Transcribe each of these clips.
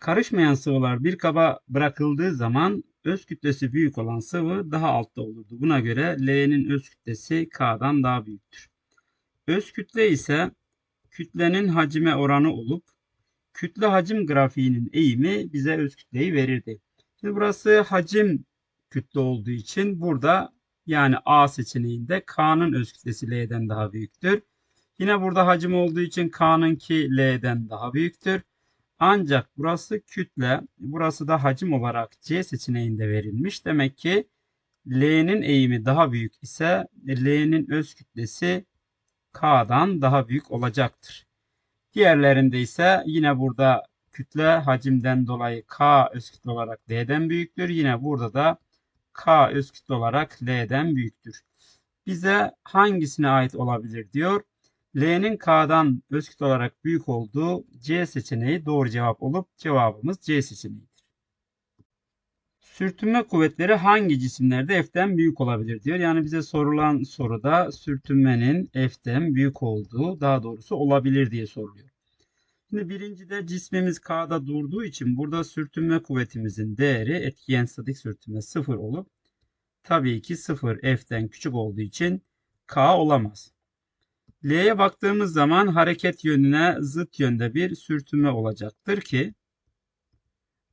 Karışmayan sıvılar bir kaba bırakıldığı zaman öz kütlesi büyük olan sıvı daha altta olurdu. Buna göre L'nin öz kütlesi K'dan daha büyüktür. Öz kütle ise kütlenin hacime oranı olup kütle hacim grafiğinin eğimi bize öz kütleyi verirdi. Şimdi burası hacim kütle olduğu için burada yani A seçeneğinde K'nın öz kütlesi L'den daha büyüktür. Yine burada hacim olduğu için K'nınki L'den daha büyüktür. Ancak burası kütle, burası da hacim olarak C seçeneğinde verilmiş. Demek ki L'nin eğimi daha büyük ise L'nin öz kütlesi K'dan daha büyük olacaktır. Diğerlerinde ise yine burada kütle hacimden dolayı K öz kütle olarak L'den büyüktür. Yine burada da K öz kütle olarak L'den büyüktür. Bize hangisine ait olabilir diyor. L'nin K'dan öz kütle olarak büyük olduğu C seçeneği doğru cevap olup cevabımız C seçeneğidir. Sürtünme kuvvetleri hangi cisimlerde F'den büyük olabilir diyor. Yani bize sorulan soruda sürtünmenin F'den büyük olduğu daha doğrusu olabilir diye soruluyor. Şimdi birincide cismimiz K'da durduğu için burada sürtünme kuvvetimizin değeri etkiyen statik sürtünme 0 olup tabii ki 0 F'den küçük olduğu için K olamaz. L'ye baktığımız zaman hareket yönüne zıt yönde bir sürtünme olacaktır ki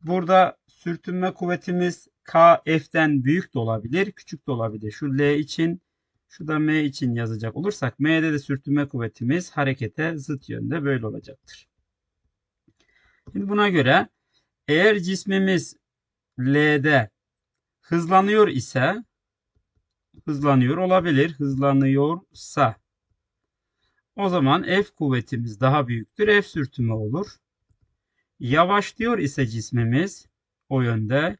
burada sürtünme kuvvetimiz K F'den büyük de olabilir, küçük de olabilir. Şu L için, şu da M için yazacak olursak M'de de sürtünme kuvvetimiz harekete zıt yönde böyle olacaktır. Şimdi buna göre eğer cismimiz L'de hızlanıyor ise hızlanıyor olabilir. Hızlanıyorsa o zaman F kuvvetimiz daha büyüktür. F sürtünme olur. Yavaşlıyor ise cismimiz o yönde.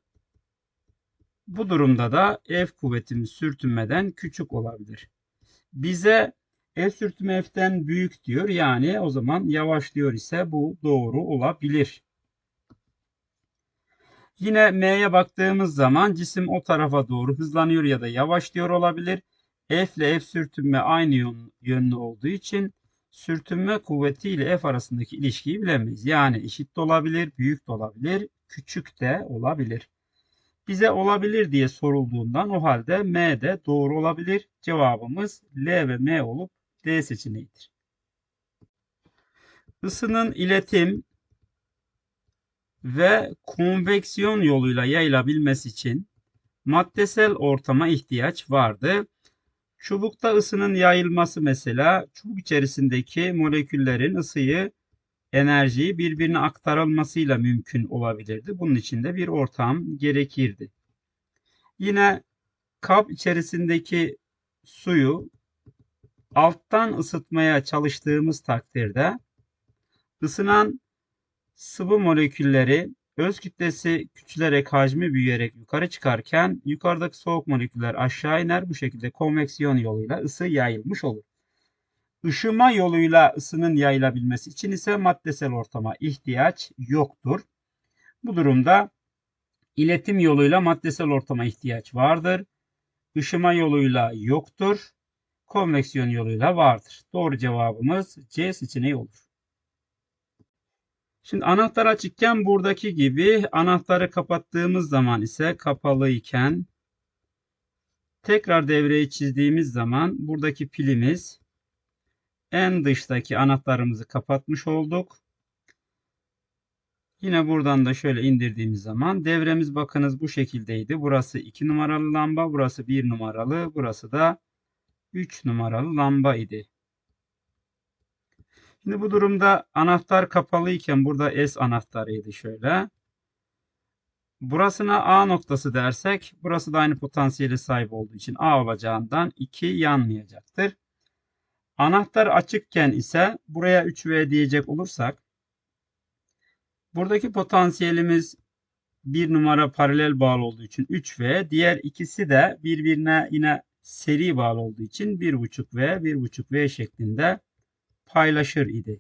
Bu durumda da F kuvvetimiz sürtünmeden küçük olabilir. Bize F sürtünme F'den büyük diyor. Yani o zaman yavaşlıyor ise bu doğru olabilir. Yine M'ye baktığımız zaman cisim o tarafa doğru hızlanıyor ya da yavaşlıyor olabilir. F ile F sürtünme aynı yönlü olduğu için sürtünme kuvveti ile F arasındaki ilişkiyi bilemeyiz. Yani eşit de olabilir, büyük de olabilir, küçük de olabilir. Bize olabilir diye sorulduğundan o halde M de doğru olabilir. Cevabımız L ve M olup D seçeneğidir. Isının iletim ve konveksiyon yoluyla yayılabilmesi için maddesel ortama ihtiyaç vardı. Çubukta ısının yayılması mesela çubuk içerisindeki moleküllerin ısıyı enerjiyi birbirine aktarılmasıyla mümkün olabilirdi. Bunun için de bir ortam gerekirdi. Yine kap içerisindeki suyu alttan ısıtmaya çalıştığımız takdirde ısınan sıvı molekülleri öz kütlesi küçülerek hacmi büyüyerek yukarı çıkarken yukarıdaki soğuk moleküller aşağı iner. Bu şekilde konveksiyon yoluyla ısı yayılmış olur. Işıma yoluyla ısının yayılabilmesi için ise maddesel ortama ihtiyaç yoktur. Bu durumda iletim yoluyla maddesel ortama ihtiyaç vardır. Işıma yoluyla yoktur. Konveksiyon yoluyla vardır. Doğru cevabımız C seçeneği olur. Şimdi anahtar açıkken buradaki gibi anahtarı kapattığımız zaman ise kapalı iken tekrar devreyi çizdiğimiz zaman buradaki pilimiz en dıştaki anahtarımızı kapatmış olduk. Yine buradan da şöyle indirdiğimiz zaman devremiz bakınız bu şekildeydi. Burası 2 numaralı lamba, burası 1 numaralı, burası da 3 numaralı lamba idi. Şimdi bu durumda anahtar kapalı iken burada S anahtarıydı şöyle. Burasına A noktası dersek burası da aynı potansiyeli sahip olduğu için A olacağından 2 yanmayacaktır. Anahtar açıkken ise buraya 3V diyecek olursak buradaki potansiyelimiz bir numara paralel bağlı olduğu için 3V. Diğer ikisi de birbirine yine seri bağlı olduğu için 1.5V, 1.5V şeklinde paylaşır idi.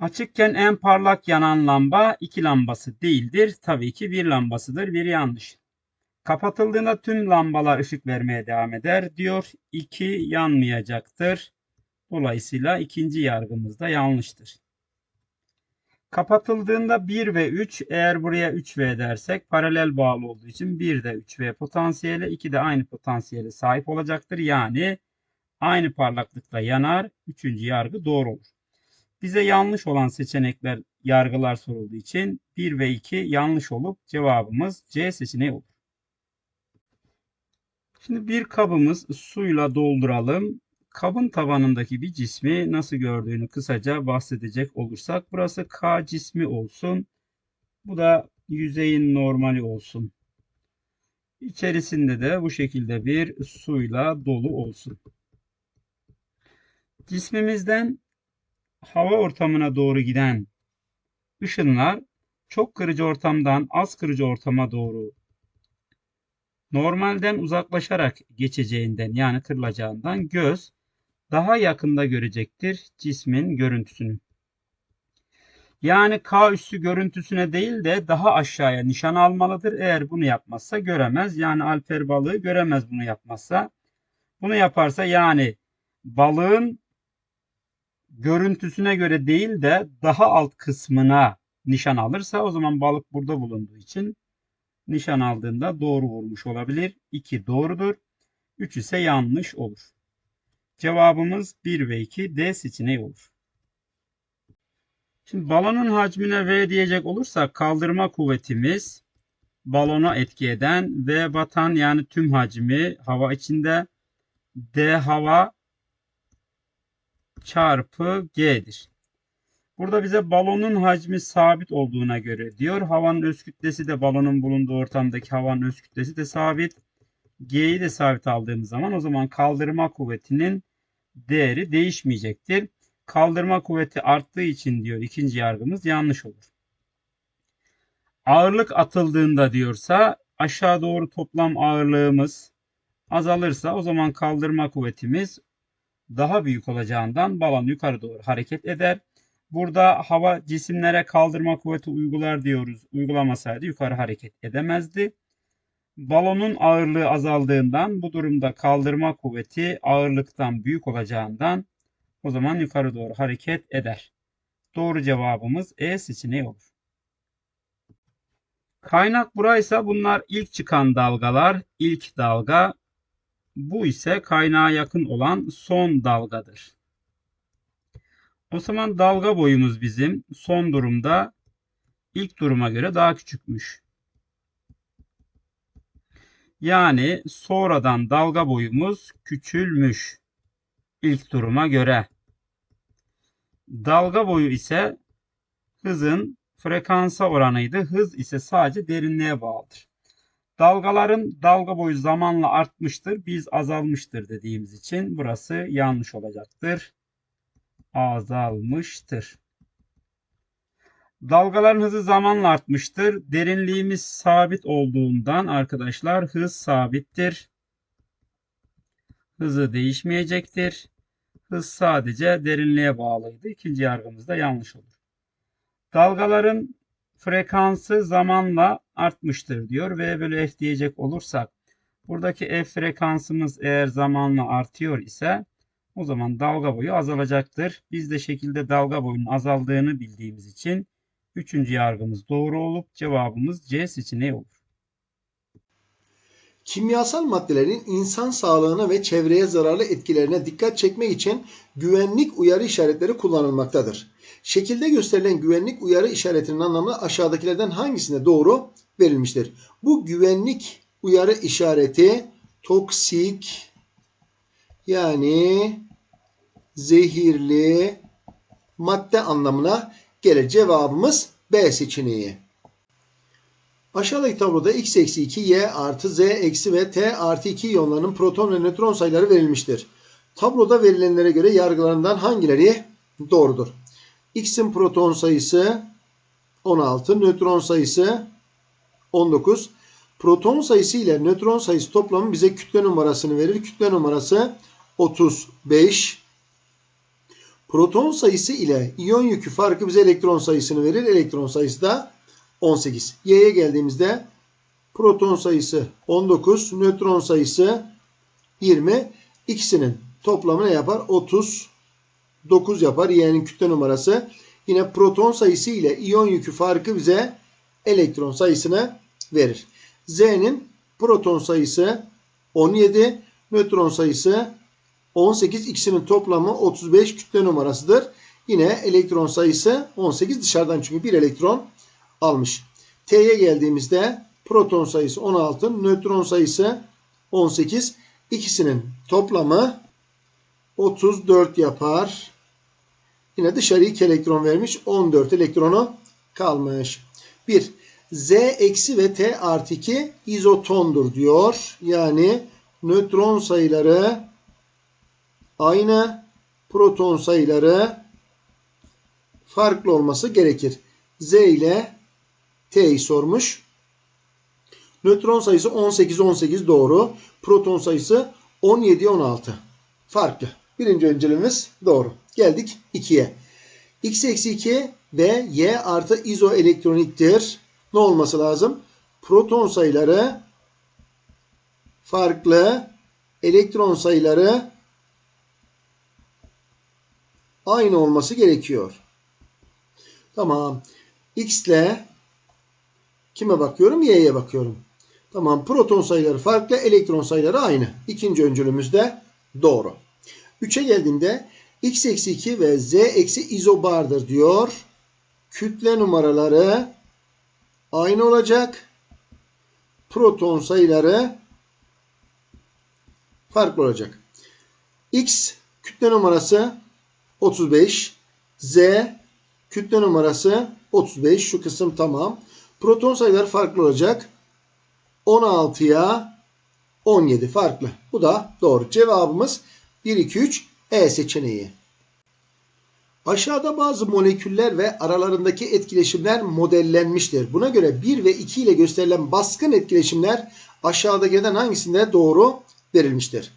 Açıkken en parlak yanan lamba iki lambası değildir. Tabii ki bir lambasıdır. Bir yanlış. Kapatıldığında tüm lambalar ışık vermeye devam eder diyor. 2 yanmayacaktır. Dolayısıyla ikinci yargımız da yanlıştır. Kapatıldığında 1 ve 3 eğer buraya 3V dersek paralel bağlı olduğu için 1 de 3V potansiyeli 2 de aynı potansiyele sahip olacaktır. Yani aynı parlaklıkta yanar. Üçüncü yargı doğru olur. Bize yanlış olan seçenekler yargılar sorulduğu için 1 ve 2 yanlış olup cevabımız C seçeneği olur. Şimdi bir kabımız suyla dolduralım. Kabın tabanındaki bir cismi nasıl gördüğünü kısaca bahsedecek olursak burası K cismi olsun. Bu da yüzeyin normali olsun. İçerisinde de bu şekilde bir suyla dolu olsun. Cismimizden hava ortamına doğru giden ışınlar çok kırıcı ortamdan az kırıcı ortama doğru normalden uzaklaşarak geçeceğinden yani kırılacağından göz daha yakında görecektir cismin görüntüsünü. Yani K üssü görüntüsüne değil de daha aşağıya nişan almalıdır. Eğer bunu yapmazsa göremez. Yani alper balığı göremez bunu yapmazsa. Bunu yaparsa yani balığın görüntüsüne göre değil de daha alt kısmına nişan alırsa o zaman balık burada bulunduğu için nişan aldığında doğru vurmuş olabilir. 2 doğrudur. 3 ise yanlış olur. Cevabımız 1 ve 2 D seçeneği olur. Şimdi balonun hacmine V diyecek olursak kaldırma kuvvetimiz balona etki eden V batan yani tüm hacmi hava içinde D hava çarpı G'dir. Burada bize balonun hacmi sabit olduğuna göre diyor. Havanın öz kütlesi de balonun bulunduğu ortamdaki havanın öz kütlesi de sabit. G'yi de sabit aldığımız zaman o zaman kaldırma kuvvetinin değeri değişmeyecektir. Kaldırma kuvveti arttığı için diyor ikinci yargımız yanlış olur. Ağırlık atıldığında diyorsa aşağı doğru toplam ağırlığımız azalırsa o zaman kaldırma kuvvetimiz daha büyük olacağından balon yukarı doğru hareket eder. Burada hava cisimlere kaldırma kuvveti uygular diyoruz. Uygulamasaydı yukarı hareket edemezdi. Balonun ağırlığı azaldığından bu durumda kaldırma kuvveti ağırlıktan büyük olacağından o zaman yukarı doğru hareket eder. Doğru cevabımız E seçeneği olur. Kaynak buraysa bunlar ilk çıkan dalgalar. İlk dalga bu ise kaynağa yakın olan son dalgadır. O zaman dalga boyumuz bizim son durumda ilk duruma göre daha küçükmüş. Yani sonradan dalga boyumuz küçülmüş ilk duruma göre. Dalga boyu ise hızın frekansa oranıydı. Hız ise sadece derinliğe bağlıdır. Dalgaların dalga boyu zamanla artmıştır. Biz azalmıştır dediğimiz için burası yanlış olacaktır. Azalmıştır. Dalgaların hızı zamanla artmıştır. Derinliğimiz sabit olduğundan arkadaşlar hız sabittir. Hızı değişmeyecektir. Hız sadece derinliğe bağlıydı. İkinci yargımız da yanlış olur. Dalgaların frekansı zamanla artmıştır diyor. V bölü F diyecek olursak buradaki F frekansımız eğer zamanla artıyor ise o zaman dalga boyu azalacaktır. Biz de şekilde dalga boyunun azaldığını bildiğimiz için üçüncü yargımız doğru olup cevabımız C seçeneği olur. Kimyasal maddelerin insan sağlığına ve çevreye zararlı etkilerine dikkat çekmek için güvenlik uyarı işaretleri kullanılmaktadır. Şekilde gösterilen güvenlik uyarı işaretinin anlamı aşağıdakilerden hangisinde doğru verilmiştir? Bu güvenlik uyarı işareti toksik yani zehirli madde anlamına gelir. Cevabımız B seçeneği. Aşağıdaki tabloda x eksi 2, y artı z eksi ve t artı 2 iyonlarının proton ve nötron sayıları verilmiştir. Tabloda verilenlere göre yargılarından hangileri doğrudur? x'in proton sayısı 16, nötron sayısı 19. Proton sayısı ile nötron sayısı toplamı bize kütle numarasını verir. Kütle numarası 35. Proton sayısı ile iyon yükü farkı bize elektron sayısını verir. Elektron sayısı da 18. Y'ye geldiğimizde proton sayısı 19, nötron sayısı 20. İkisinin toplamı ne yapar? 39 yapar. Y'nin kütle numarası. Yine proton sayısı ile iyon yükü farkı bize elektron sayısını verir. Z'nin proton sayısı 17, nötron sayısı 18. İkisinin toplamı 35 kütle numarasıdır. Yine elektron sayısı 18 dışarıdan çünkü bir elektron almış. T'ye geldiğimizde proton sayısı 16, nötron sayısı 18. İkisinin toplamı 34 yapar. Yine dışarıya 2 elektron vermiş. 14 elektronu kalmış. 1. Z eksi ve T artı 2 izotondur diyor. Yani nötron sayıları aynı, proton sayıları farklı olması gerekir. Z ile T'yi sormuş. Nötron sayısı 18 18 doğru. Proton sayısı 17 16. Farklı. Birinci önceliğimiz doğru. Geldik 2'ye. X eksi 2 ve Y artı izoelektroniktir. Ne olması lazım? Proton sayıları farklı. Elektron sayıları aynı olması gerekiyor. Tamam. X ile kime bakıyorum? Y'ye bakıyorum. Tamam. Proton sayıları farklı. Elektron sayıları aynı. İkinci öncülümüz de doğru. 3'e geldiğinde x eksi 2 ve z eksi izobardır diyor. Kütle numaraları aynı olacak. Proton sayıları farklı olacak. x kütle numarası 35. z kütle numarası 35. Şu kısım tamam. Proton sayıları farklı olacak. 16'ya 17 farklı. Bu da doğru. Cevabımız 1, 2, 3 E seçeneği. Aşağıda bazı moleküller ve aralarındaki etkileşimler modellenmiştir. Buna göre 1 ve 2 ile gösterilen baskın etkileşimler aşağıdakilerden hangisinde doğru verilmiştir?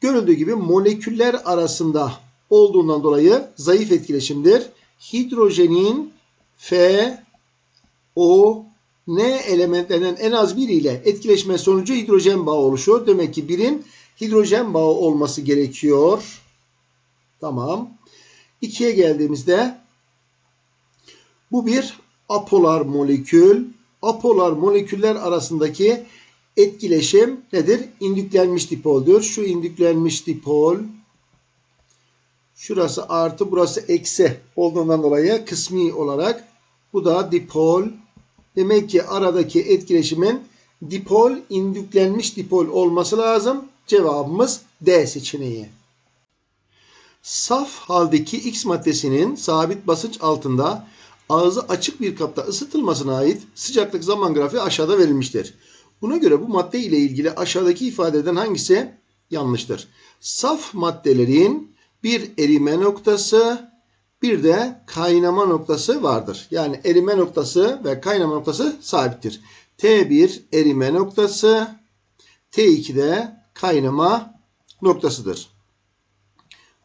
Görüldüğü gibi moleküller arasında olduğundan dolayı zayıf etkileşimdir. Hidrojenin F, O, N elementlerinden en az biriyle etkileşme sonucu hidrojen bağı oluşuyor. Demek ki birin hidrojen bağı olması gerekiyor. Tamam. 2'ye geldiğimizde bu bir apolar molekül. Apolar moleküller arasındaki etkileşim nedir? İndüklenmiş dipoldür. Şu indüklenmiş dipol şurası artı burası eksi olduğundan dolayı kısmi olarak bu da dipol. Demek ki aradaki etkileşimin dipol indüklenmiş dipol olması lazım. Cevabımız D seçeneği. Saf haldeki X maddesinin sabit basınç altında ağzı açık bir kapta ısıtılmasına ait sıcaklık zaman grafiği aşağıda verilmiştir. Buna göre bu madde ile ilgili aşağıdaki ifadeden hangisi yanlıştır? Saf maddelerin bir erime noktası, bir de kaynama noktası vardır. Yani erime noktası ve kaynama noktası sabittir. T1 erime noktası, T2 de kaynama noktasıdır.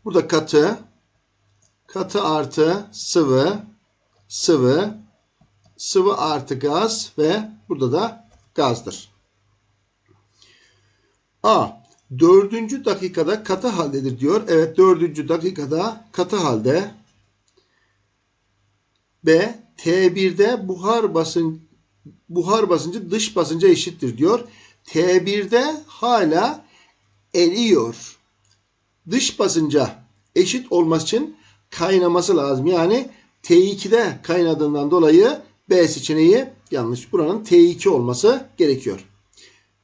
Burada katı, katı artı sıvı, sıvı, sıvı artı gaz ve burada da gazdır. A. Dördüncü dakikada katı haldedir diyor. Evet dördüncü dakikada katı halde. B. T1'de buhar basın buhar basıncı dış basınca eşittir diyor. T1'de hala eriyor. Dış basınca eşit olması için kaynaması lazım. Yani T2'de kaynadığından dolayı B seçeneği yanlış. Buranın T2 olması gerekiyor.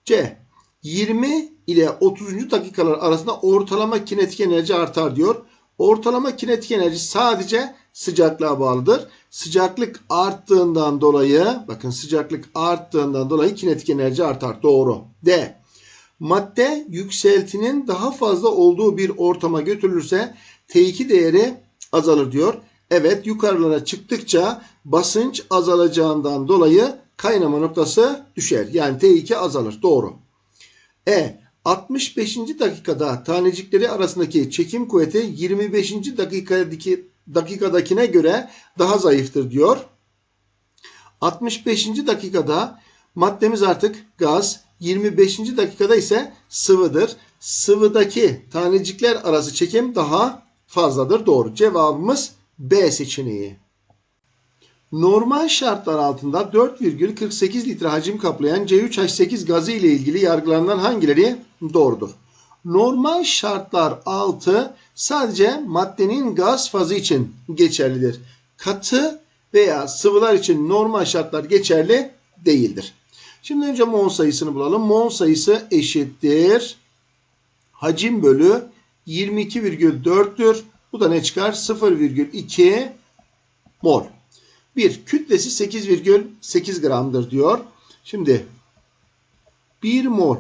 C. 20 ile 30. dakikalar arasında ortalama kinetik enerji artar diyor. Ortalama kinetik enerji sadece sıcaklığa bağlıdır. Sıcaklık arttığından dolayı bakın sıcaklık arttığından dolayı kinetik enerji artar. Doğru. D. Madde yükseltinin daha fazla olduğu bir ortama götürülürse T2 değeri azalır diyor. Evet yukarılara çıktıkça basınç azalacağından dolayı kaynama noktası düşer. Yani T2 azalır. Doğru. E 65. dakikada tanecikleri arasındaki çekim kuvveti 25. dakikadaki dakikadakine göre daha zayıftır diyor. 65. dakikada maddemiz artık gaz, 25. dakikada ise sıvıdır. Sıvıdaki tanecikler arası çekim daha fazladır. Doğru. Cevabımız B seçeneği. Normal şartlar altında 4,48 litre hacim kaplayan C3H8 gazı ile ilgili yargılanan hangileri doğrudur? Normal şartlar altı sadece maddenin gaz fazı için geçerlidir. Katı veya sıvılar için normal şartlar geçerli değildir. Şimdi önce mol sayısını bulalım. Mol sayısı eşittir. Hacim bölü 22,4'tür. Bu da ne çıkar? 0,2 mol. 1. Kütlesi 8,8 gramdır diyor. Şimdi 1 mol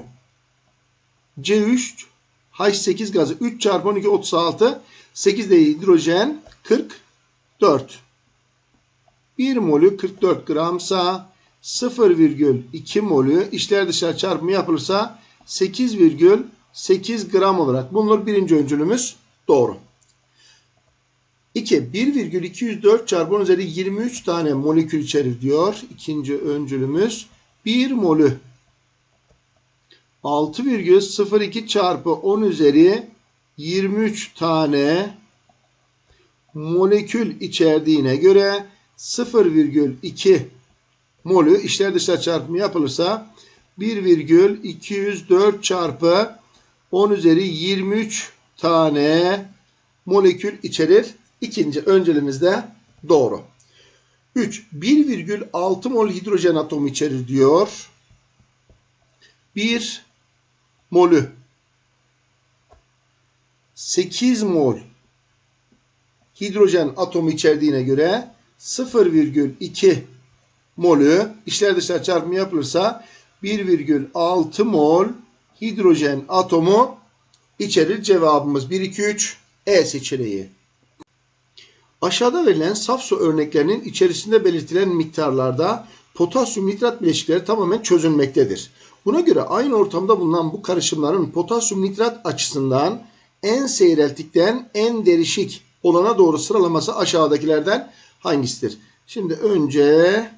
C3 H8 gazı 3 çarpı 12 36 8 de hidrojen 44. 1 molü 44 gramsa 0,2 molü içler dışarı çarpımı yapılırsa 8,8 gram olarak bulunur. Birinci öncülümüz doğru. 2. 1,204 çarpı 10 üzeri 23 tane molekül içerir diyor. İkinci öncülümüz 1 molü 6,02 çarpı 10 üzeri 23 tane molekül içerdiğine göre 0,2 molü içler dışlar çarpımı yapılırsa 1,204 çarpı 10 üzeri 23 tane molekül içerir. İkinci öncülümüzde doğru. 3. 1,6 mol hidrojen atomu içerir diyor. 1 molü 8 mol hidrojen atomu içerdiğine göre 0,2 molü içler dışlar çarpımı yapılırsa 1,6 mol hidrojen atomu içerir. Cevabımız 1, 2, 3 E seçeneği. Aşağıda verilen saf su örneklerinin içerisinde belirtilen miktarlarda potasyum nitrat bileşikleri tamamen çözülmektedir. Buna göre aynı ortamda bulunan bu karışımların potasyum nitrat açısından en seyreltikten en derişik olana doğru sıralaması aşağıdakilerden hangisidir? Şimdi önce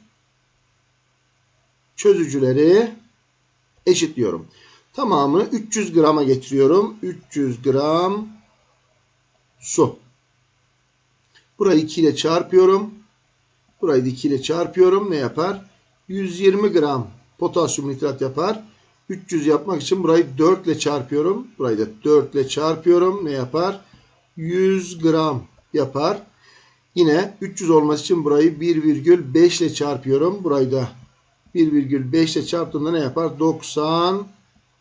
çözücüleri eşitliyorum. Tamamını 300 grama getiriyorum. 300 gram su. Burayı 2 ile çarpıyorum. Burayı da 2 ile çarpıyorum. Ne yapar? 120 gram potasyum nitrat yapar. 300 yapmak için burayı 4 ile çarpıyorum. Burayı da 4 ile çarpıyorum. Ne yapar? 100 gram yapar. Yine 300 olması için burayı 1,5 ile çarpıyorum. Burayı da 1,5 ile çarptığımda ne yapar? 90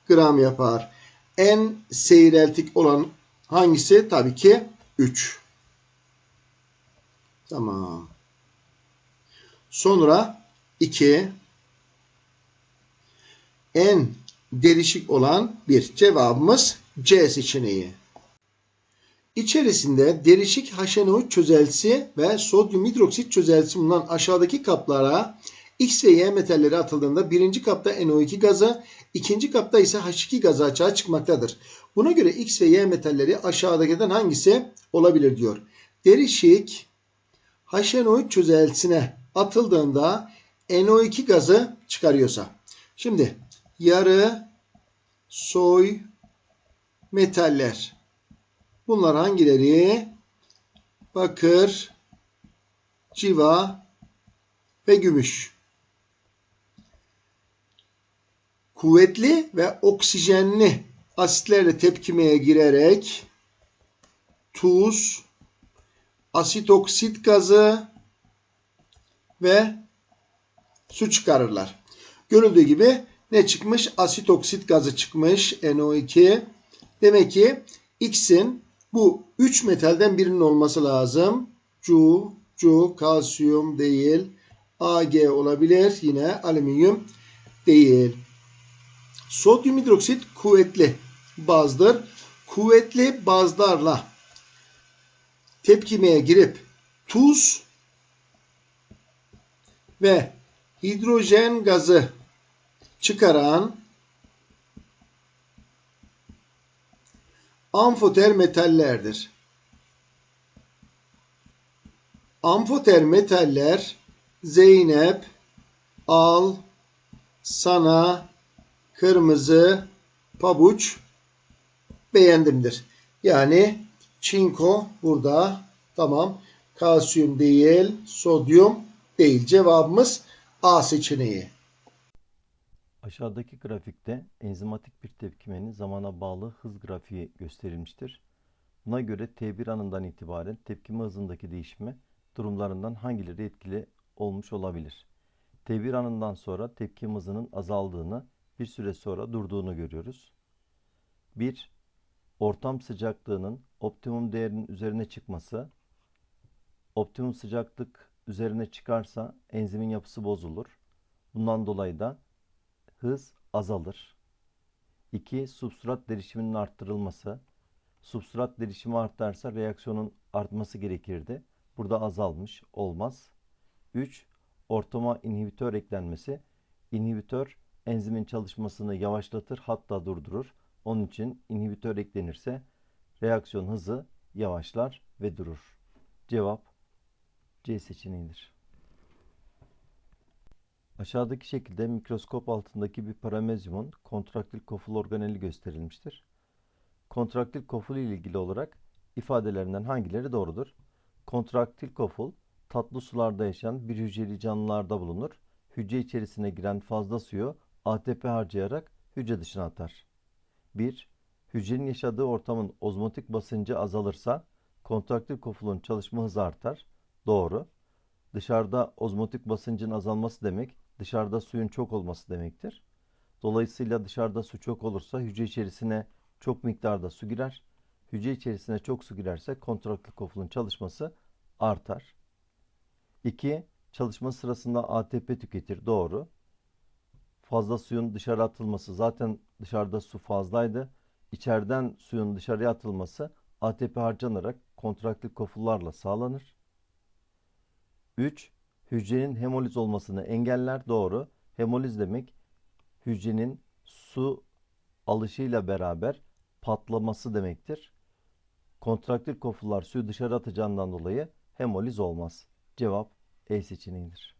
gram yapar. En seyreltik olan hangisi? Tabii ki 3. Tamam. Sonra 2 en derişik olan 1. Cevabımız C seçeneği. İçerisinde derişik HNO çözeltisi ve sodyum hidroksit çözeltisi bulunan aşağıdaki kaplara X ve Y metalleri atıldığında birinci kapta NO2 gazı, ikinci kapta ise H2 gazı açığa çıkmaktadır. Buna göre X ve Y metalleri aşağıdakilerden hangisi olabilir diyor. Derişik HNO çözeltisine atıldığında NO2 gazı çıkarıyorsa. Şimdi yarı soy metaller. Bunlar hangileri? Bakır, civa ve gümüş. Kuvvetli ve oksijenli asitlerle tepkimeye girerek tuz, asit oksit gazı ve su çıkarırlar. Görüldüğü gibi ne çıkmış? Asit oksit gazı çıkmış NO2. Demek ki X'in bu 3 metalden birinin olması lazım. Cu, Cu, kalsiyum değil. Ag olabilir. Yine alüminyum değil. Sodyum hidroksit kuvvetli bazdır. Kuvvetli bazlarla tepkimeye girip tuz ve hidrojen gazı çıkaran amfoter metallerdir. Amfoter metaller Zeynep, al, sana, kırmızı, pabuç, beğendimdir. Yani çinko burada tamam. Kalsiyum değil, sodyum değil. Cevabımız A seçeneği. Aşağıdaki grafikte enzimatik bir tepkimenin zamana bağlı hız grafiği gösterilmiştir. Buna göre T1 anından itibaren tepkime hızındaki değişme durumlarından hangileri etkili olmuş olabilir? T1 anından sonra tepkime hızının azaldığını, bir süre sonra durduğunu görüyoruz. 1. Ortam sıcaklığının optimum değerinin üzerine çıkması. Optimum sıcaklık üzerine çıkarsa enzimin yapısı bozulur. Bundan dolayı da hız azalır. 2. Substrat derişiminin arttırılması. Substrat derişimi artarsa reaksiyonun artması gerekirdi. Burada azalmış, olmaz. 3. Ortama inhibitör eklenmesi. İnhibitör enzimin çalışmasını yavaşlatır hatta durdurur. Onun için inhibitör eklenirse reaksiyon hızı yavaşlar ve durur. Cevap C seçeneğidir. Aşağıdaki şekilde mikroskop altındaki bir paramezyumun kontraktil koful organeli gösterilmiştir. Kontraktil koful ile ilgili olarak ifadelerinden hangileri doğrudur? Kontraktil koful tatlı sularda yaşayan bir hücreli canlılarda bulunur. Hücre içerisine giren fazla suyu ATP harcayarak hücre dışına atar. 1. Hücrenin yaşadığı ortamın ozmotik basıncı azalırsa kontraktil kofulun çalışma hızı artar. Doğru. Dışarıda ozmotik basıncın azalması demek dışarıda suyun çok olması demektir. Dolayısıyla dışarıda su çok olursa hücre içerisine çok miktarda su girer. Hücre içerisine çok su girerse kontraktil kofulun çalışması artar. 2. Çalışma sırasında ATP tüketir. Doğru. Fazla suyun dışarı atılması zaten dışarıda su fazlaydı. İçeriden suyun dışarıya atılması ATP harcanarak kontraktil kofullarla sağlanır. 3. Hücrenin hemoliz olmasını engeller. Doğru. Hemoliz demek hücrenin su alışıyla beraber patlaması demektir. Kontraktil kofullar suyu dışarı atacağından dolayı hemoliz olmaz. Cevap E seçeneğidir.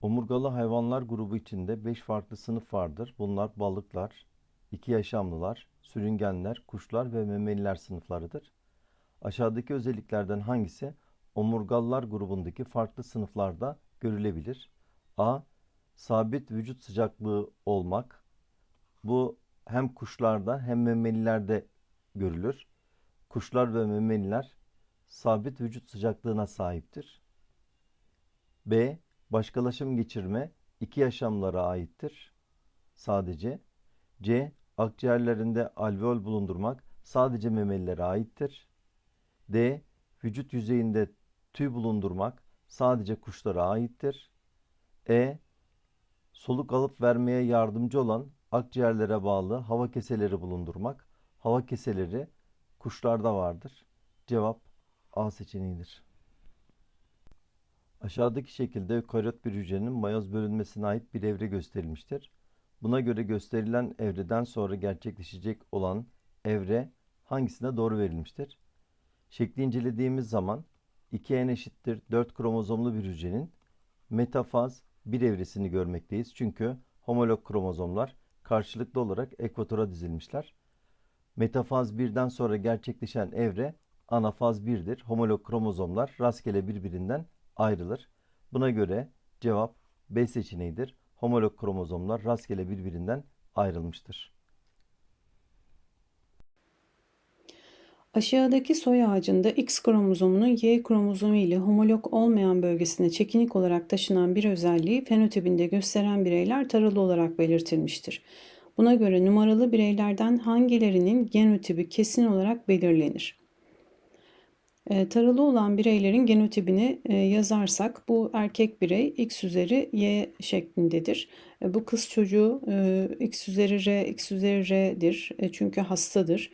Omurgalı hayvanlar grubu içinde 5 farklı sınıf vardır. Bunlar balıklar, iki yaşamlılar, sürüngenler, kuşlar ve memeliler sınıflarıdır. Aşağıdaki özelliklerden hangisi omurgalılar grubundaki farklı sınıflarda görülebilir? A. Sabit vücut sıcaklığı olmak. Bu hem kuşlarda hem memelilerde görülür. Kuşlar ve memeliler sabit vücut sıcaklığına sahiptir. B. Başkalaşım geçirme iki yaşamlara aittir. Sadece. C. Akciğerlerinde alveol bulundurmak sadece memelilere aittir. D. Vücut yüzeyinde tüy bulundurmak sadece kuşlara aittir. E. Soluk alıp vermeye yardımcı olan akciğerlere bağlı hava keseleri bulundurmak hava keseleri kuşlarda vardır. Cevap A seçeneğidir. Aşağıdaki şekilde ökaryot bir hücrenin mayoz bölünmesine ait bir evre gösterilmiştir. Buna göre gösterilen evreden sonra gerçekleşecek olan evre hangisine doğru verilmiştir? Şekli incelediğimiz zaman 2n eşittir 4 kromozomlu bir hücrenin metafaz bir evresini görmekteyiz. Çünkü homolog kromozomlar karşılıklı olarak ekvatora dizilmişler. Metafaz 1'den sonra gerçekleşen evre anafaz 1'dir. Homolog kromozomlar rastgele birbirinden ayrılır. Buna göre cevap B seçeneğidir. Homolog kromozomlar rastgele birbirinden ayrılmıştır. Aşağıdaki soy ağacında X kromozomunun Y kromozomu ile homolog olmayan bölgesine çekinik olarak taşınan bir özelliği fenotipinde gösteren bireyler taralı olarak belirtilmiştir. Buna göre numaralı bireylerden hangilerinin genotipi kesin olarak belirlenir? E, taralı olan bireylerin genotipini e, yazarsak bu erkek birey x üzeri y şeklindedir. E, bu kız çocuğu e, x üzeri r, x üzeri r'dir. E, çünkü hastadır.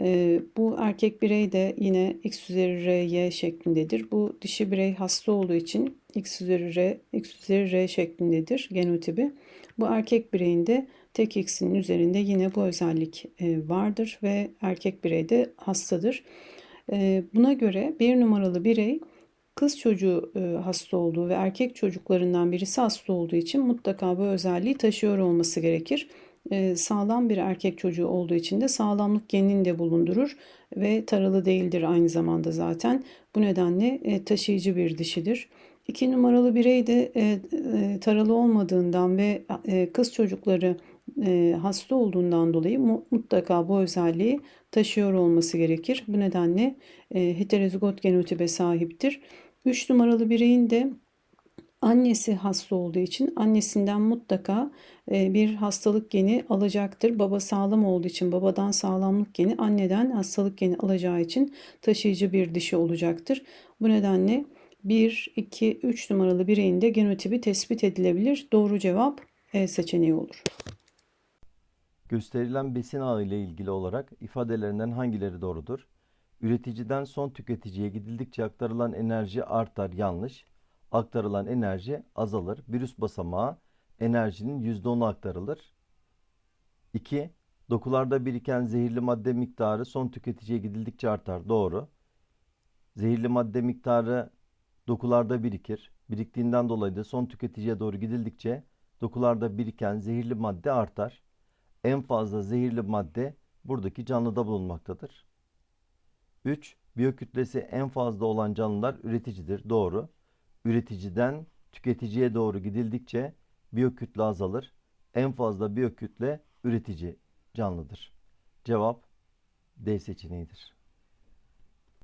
E, bu erkek birey de yine x üzeri r, y şeklindedir. Bu dişi birey hasta olduğu için x üzeri r, x üzeri r şeklindedir genotipi. Bu erkek bireyin de tek x'in üzerinde yine bu özellik e, vardır ve erkek birey de hastadır. E, buna göre bir numaralı birey kız çocuğu hasta olduğu ve erkek çocuklarından birisi hasta olduğu için mutlaka bu özelliği taşıyor olması gerekir. E, sağlam bir erkek çocuğu olduğu için de sağlamlık genini de bulundurur ve taralı değildir aynı zamanda zaten. Bu nedenle e, taşıyıcı bir dişidir. İki numaralı birey de e, taralı olmadığından ve kız çocukları hasta olduğundan dolayı mu- mutlaka bu özelliği taşıyor olması gerekir. Bu nedenle heterozigot genotipe sahiptir. 3 numaralı bireyin de annesi hasta olduğu için annesinden mutlaka e, bir hastalık geni alacaktır. Baba sağlam olduğu için babadan sağlamlık geni, anneden hastalık geni alacağı için taşıyıcı bir dişi olacaktır. Bu nedenle 1, 2, 3 numaralı bireyin de genotipi tespit edilebilir. Doğru cevap E seçeneği olur. Gösterilen besin ağı ile ilgili olarak ifadelerinden hangileri doğrudur? Üreticiden son tüketiciye gidildikçe aktarılan enerji artar yanlış. Aktarılan enerji azalır. Bir üst basamağa enerjinin %10'u aktarılır. 2. Dokularda biriken zehirli madde miktarı son tüketiciye gidildikçe artar. Doğru. Zehirli madde miktarı dokularda birikir. Biriktiğinden dolayı da son tüketiciye doğru gidildikçe dokularda biriken zehirli madde artar. En fazla zehirli madde buradaki canlıda bulunmaktadır. 3. Biyokütlesi en fazla olan canlılar üreticidir. Doğru. Üreticiden tüketiciye doğru gidildikçe biyokütle azalır. En fazla biyokütle üretici canlıdır. Cevap D seçeneğidir.